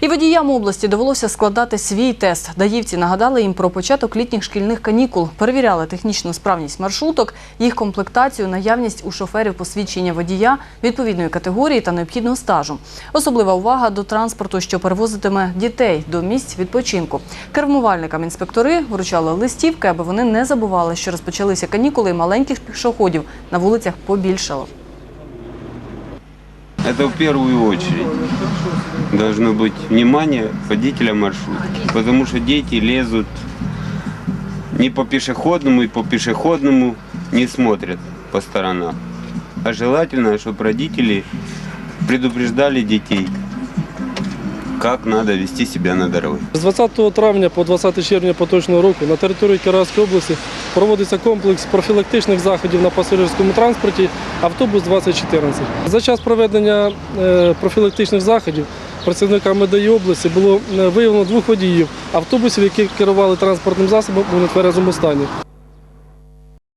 І водіям області довелося складати свій тест. Даївці нагадали їм про початок літніх шкільних канікул, перевіряли технічну справність маршруток, їх комплектацію, наявність у шоферів посвідчення водія відповідної категорії та необхідного стажу. Особлива увага до транспорту, що перевозитиме дітей до місць відпочинку. Кермувальникам інспектори вручали листівки, аби вони не забували, що розпочалися канікули маленьких пішоходів на вулицях побільшало. Это в первую очередь должно быть внимание водителя маршрута, потому что дети лезут не по пешеходному и по пешеходному не смотрят по сторонам. А желательно, чтобы родители предупреждали детей, как надо вести себя на дороге. З 20 травня по 20 червня поточного року на території Кіровської області проводиться комплекс профілактичних заходів на пасажирському транспорті автобус 2014. За час проведення е, профілактичних заходів працівниками ДАІ області було е, виявлено двох водіїв автобусів, які керували транспортним засобом у нетверезому стані.